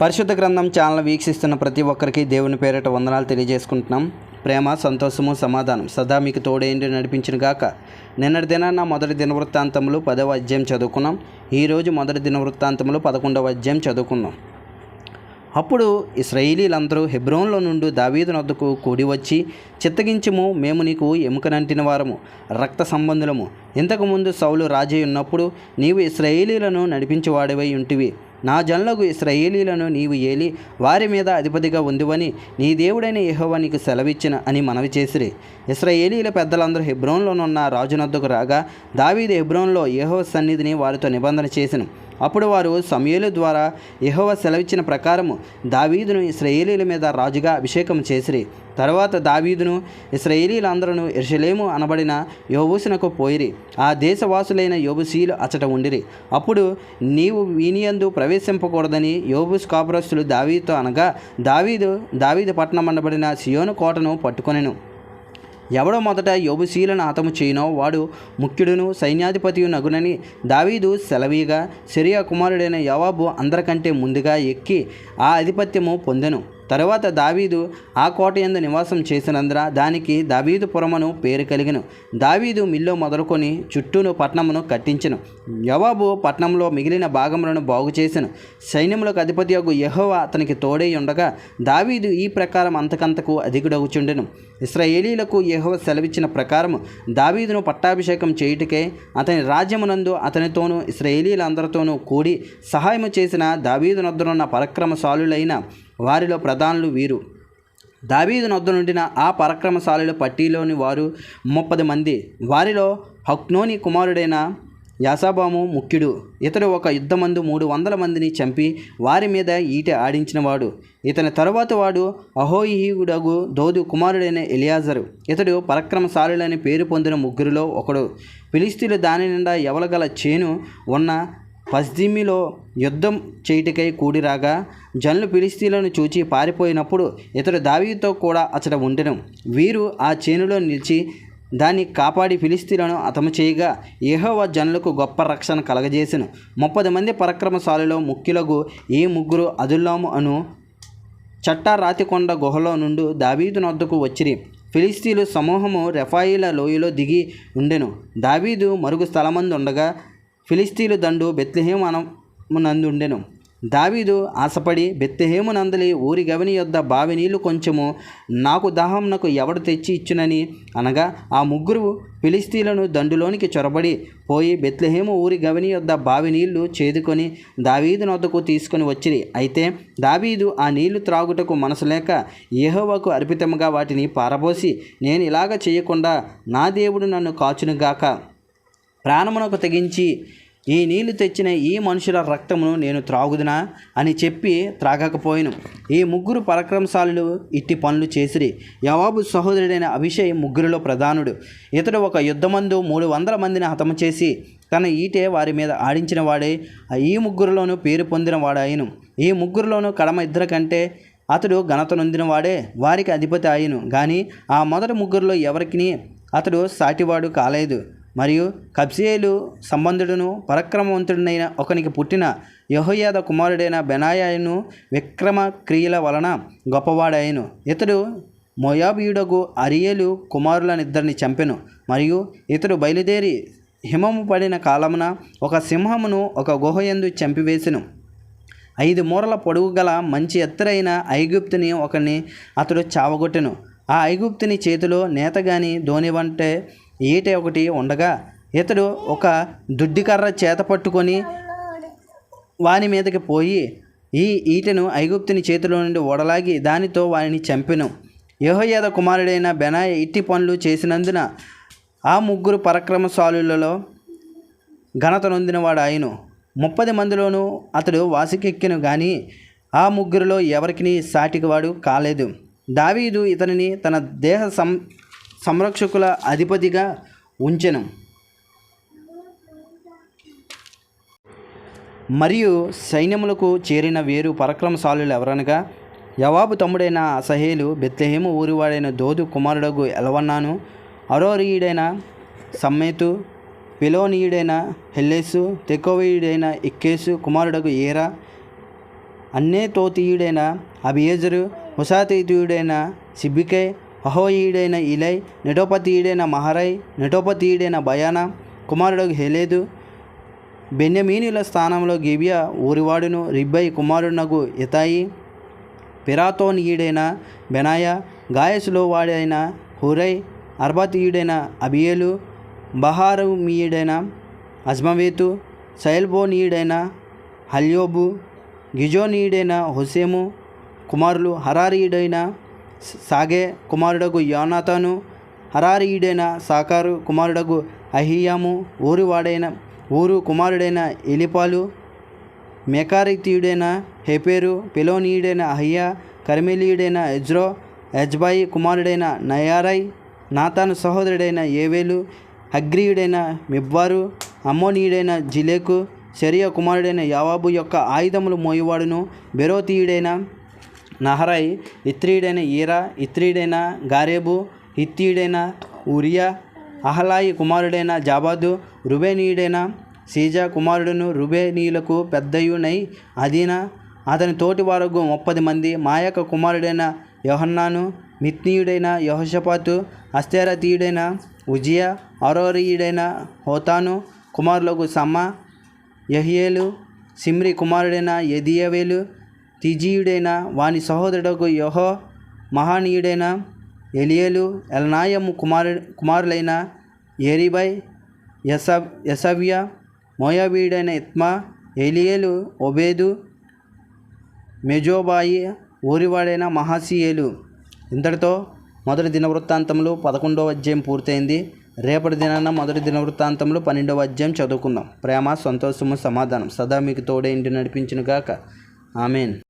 పరిశుద్ధ గ్రంథం ఛానల్ వీక్షిస్తున్న ప్రతి ఒక్కరికి దేవుని పేరిట వందనాలు తెలియజేసుకుంటున్నాం. ప్రేమ సంతోషము సమాధానం సదా మీకు తోడేంటి నడిపించిన గాక. నిన్నటి దినాన మొదటి దినవృత్తాంతములు పదవ అధ్యాయం చదువుకున్నాం. ఈరోజు మొదటి దినవృత్తాంతములు పదకొండవ అధ్యాయం చదువుకున్నాం. అప్పుడు ఇస్రాయేలీలందరూ హెబ్రోన్లో నుండి దావీదు నొద్దకు కూడి వచ్చి చిత్తగించము మేము నీకు ఎముకనంటిన వారము రక్త సంబంధులము. ఇంతకుముందు సౌలు రాజై ఉన్నప్పుడు నీవు ఇస్రాయేలీలను నడిపించేవాడివై ఉంటివి. నా జనులకు ఇస్రాయేలీలను నీవు ఏలి వారి మీద అధిపతిగా ఉందివని నీ దేవుడైన యహోవా నీకు సెలవిచ్చిన అని మనవి చేసిరి. ఇస్రాయేలీల పెద్దలందరూ హెబ్రోన్లోనున్న రాజునొద్దకు రాగా దావీదు హెబ్రోన్లో యెహోవా సన్నిధిని వారితో నిబంధన చేసిన. అప్పుడు వారు సమయలు ద్వారా యహోవ సెలవిచ్చిన ప్రకారము దావీదును ఇస్రాయేలీల మీద రాజుగా అభిషేకం చేసిరి. తర్వాత దావీదును ఇస్రాయేలీలందరూ ఇర్షలేము అనబడిన యోబుసునకు పోయిరి. ఆ దేశవాసులైన యోబుసీలు అచట ఉండిరి. అప్పుడు నీవు వీనియందు ప్రవేశింపకూడదని యోబుస్ కాపురస్తులు దావీదుతో అనగా దావీదు దావీదు పట్టణం అనబడిన సియోను కోటను పట్టుకొనెను. ఎవడో మొదట యోబుశీలను హతము చేయనో వాడు ముఖ్యుడును సైన్యాధిపతియు నగునని దావీదు సెలవీగా సిరియా కుమారుడైన యవాబు అందరికంటే ముందుగా ఎక్కి ఆ ఆధిపత్యము పొందెను. తరువాత దావీదు ఆ కోట ఎందు నివాసం చేసినందున దానికి దావీదు పురమను పేరు కలిగను. దావీదు మిల్లో మొదలుకొని చుట్టూను పట్టణమును కట్టించను. యవాబు పట్టణంలో మిగిలిన భాగములను బాగు చేసెను. సైన్యములకు అధిపతి యొక్క యహోవ అతనికి తోడై ఉండగా దావీదు ఈ ప్రకారం అంతకంతకు అధికుడగుచుండెను. ఇస్రాయేలీలకు యహోవ సెలవిచ్చిన ప్రకారం దావీదును పట్టాభిషేకం చేయుటకే అతని రాజ్యమునందు అతనితోనూ ఇస్రాయేలీలందరితోనూ కూడి సహాయము చేసిన దావీదునొద్దనున్న పరక్రమశాలులైన వారిలో ప్రధానులు వీరు. దావీదు నొద్ద నుండిన ఆ పరాక్రమశాలుల పట్టీలోని వారు ముప్పది మంది. వారిలో హక్నోని కుమారుడైన యాసాబాము ముఖ్యుడు. ఇతడు ఒక యుద్ధమందు మూడు వందల మందిని చంపి వారి మీద ఈట ఆడించినవాడు. ఇతని తరువాత వాడు అహోయిహుడగు దోదు కుమారుడైన ఎలియాజరు. ఇతడు పరాక్రమశాలులని పేరు పొందిన ముగ్గురిలో ఒకడు. ఫిలిస్తీన్లు దాని నిండా ఎవలగల చేను ఉన్న పస్దిమిలో యుద్ధం చేయుటకై కూడిరాగా జనులు ఫిలిస్తీన్లను చూచి పారిపోయినప్పుడు ఇతడు దావీతో కూడా అతడు ఉండెను. వీరు ఆ చేనులో నిలిచి దాన్ని కాపాడి ఫిలిస్తీన్లను అతము చేయగా ఏహోవ జనులకు గొప్ప రక్షణ కలగజేసెను. ముప్పది మంది పరక్రమశాలలో ముఖ్యులకు ఏ ముగ్గురు అదుల్లాము అను చట్టారాతికొండ గుహలో నుండి దావీదు నొద్దకు వచ్చిరి. ఫిలిస్తీన్లు సమూహము రెఫాయిల లోయలో దిగి ఉండెను. దావీదు మరుగు స్థలమందు ఉండగా ఫిలిస్తీన్లు దండు బెత్లహేమనమునందుండెను దావీదు ఆశపడి బెత్తహేమునందలి ఊరి గవిని యొద్ద బావి నీళ్ళు కొంచెము నాకు దాహంనకు ఎవడు తెచ్చి ఇచ్చునని అనగా ఆ ముగ్గురు ఫిలిస్తీలను దండులోనికి చొరబడి పోయి బెత్లహేము ఊరి గవిని యొద్ద బావి నీళ్ళు చేదుకొని దావీదు నొద్దకు తీసుకొని వచ్చిరి. అయితే దావీదు ఆ నీళ్ళు త్రాగుటకు మనసు లేక యెహోవాకు అర్పితముగా వాటిని పారబోసి నేను ఇలాగ చేయకుండా నా దేవుడు నన్ను కాచునుగాక. ప్రాణమునకు తెగించి ఈ నీళ్ళు తెచ్చిన ఈ మనుషుల రక్తమును నేను త్రాగుదునా? అని చెప్పి త్రాగకపోయాను. ఈ ముగ్గురు పరాక్రమశాలులు ఇట్టి పనులు చేసిరి. యవాబు సహోదరుడైన అభిషేక్ ముగ్గురిలో ప్రధానుడు. ఇతడు ఒక యుద్ధమందు మూడు వందల మందిని హతము చేసి తన ఈటే వారి మీద ఆడించిన వాడే ఈ ముగ్గురులోనూ పేరు పొందిన వాడాయను ఈ ముగ్గురులోనూ కడమ ఇద్దరు కంటే అతడు ఘనతనొందిన వాడే వారికి అధిపతి అయ్యను కానీ ఆ మొదటి ముగ్గురులో ఎవరికి అతడు సాటివాడు కాలేదు. మరియు కబ్సియేలు సంబంధుడును పరక్రమవంతుడినైన ఒకనికి పుట్టిన యహోయాద కుమారుడైన బెనాయాను విక్రమ క్రియల వలన గొప్పవాడాయను ఇతడు మొయాబీయుడగు అరియేలు కుమారులనిద్దరిని చంపెను. మరియు ఇతడు బయలుదేరి హిమము పడిన కాలమున ఒక సింహమును ఒక గుహయందు చంపివేసెను. ఐదు మూరల పొడుగు గల మంచి ఎత్తరైన ఐగుప్తుని ఒకని అతడు చావగొట్టెను. ఆ ఐగుప్తుని చేతిలో నేతగాని ధోని వంటే ఈట ఒకటి ఉండగా ఇతడు ఒక దుడ్డికర్ర చేత పట్టుకొని వాని మీదకి పోయి ఈ ఈటను ఐగుప్తుని చేతిలో నుండి ఓడలాగి దానితో వానిని చంపెను. యహోయాద కుమారుడైన బెనాయ ఇట్టి పనులు చేసినందున ఆ ముగ్గురు పరక్రమశాలులలో ఘనత నొందినవాడు ఆయను. ముప్పది మందిలోనూ అతడు వాసికెక్కెను కానీ ఆ ముగ్గురిలో ఎవరికి సాటికివాడు కాలేదు. దావీదు ఇతనిని తన దేహ సం సంరక్షకుల అధిపతిగా ఉంచెను. మరియు సైన్యములకు చేరిన వేరు పరాక్రమశాలులు ఎవరనగా యవాబు తమ్ముడైన అసహేలు బెత్లెహేము ఊరివాడైన దోదు కుమారుడగు ఎలవన్నాను అరోరీయుడైన సమ్మేతు పిలోనీయుడైన హెల్లేసు తెకోవీయుడైన ఇక్కేసు కుమారుడగు ఏరా అన్నే తోతీయుడైన అభియేజరు హుషాతీయుడైన సిబ్బికై అహోయియుడైన ఇలై నెటోపతీయుడైన మహరై నెటోపతీయుడైన బయాన కుమారుడు హెలేదు బెన్యమీనుల స్థానంలో గిబియా ఊరివాడును రిబ్బై కుమారునగు ఇతాయి పిరాతోనీయుడైన బెనాయ గాయసులో వాడైన హురై అర్బతీయుడైన అబియేలు బహారుమీయుడైన అజ్మవేతు సైల్బోనీయుడైన హల్యోబు గిజోనీయుడైన హుసేము కుమారులు హరారీయుడైన సాగే కుమారుడగు యోనాతాను హరారీయుడైన సాకారు కుమారుడగు అహియాము ఊరువాడైన ఊరు కుమారుడైన ఎలిపాలు మెకారితీయుడైన హెపేరు పిలోనీయుడైన అహియా కర్మెలీయుడైన ఎజ్రో ఎజ్బాయి కుమారుడైన నయారై నాతాను సహోదరుడైన ఏవేలు అగ్రీయుడైన మిబ్వారు అమ్మోనీయుడైన జిలేకు శరీయ కుమారుడైన యావాబు యొక్క ఆయుధములు మోయువాడును. బెరోతీయుడైన నహరై ఇత్రీయుడైన ఈరా ఇత్రీయుడైన గారేబు హిత్తీయుడైన ఉరియా అహలాయి కుమారుడైన జాబాదు రుబేనీయుడైన సీజా కుమారుడును. రుబేనీయులకు పెద్దయునై అదీన. అతని తోటి వారకు ముప్పది మంది. మాయక కుమారుడైన యోహన్నాను మిత్నీయుడైన యహోషపాతు అస్థేరతీయుడైన ఉజియా అరోరీయుడైన హోతాను కుమారులకు సమ్మ. యహియేలు సిమ్రి కుమారుడైన యదియవేలు తిజీయుడైన వాని సహోదరుడకు యహో మహానీయుడైన ఎలియేలు ఎల్నాయము కుమారు కుమారులైన ఏరిబై యస యసవ్య మోయాబీయుడైన ఇత్మా ఎలియేలు ఒబేదు మెజోబాయి ఊరివాడైన మహాసియేలు. ఇంతటితో మొదటి దినవృత్తాంతంలో పదకొండవ అధ్యాయం పూర్తయింది. రేపటి దినాన మొదటి దినవృత్తాంతములు పన్నెండవ అధ్యాయం చదువుకుందాం. ప్రేమ సంతోషము సమాధానం. సదా మీకు తోడే ఇంటి నడిపించిన గాక ఆమెన్.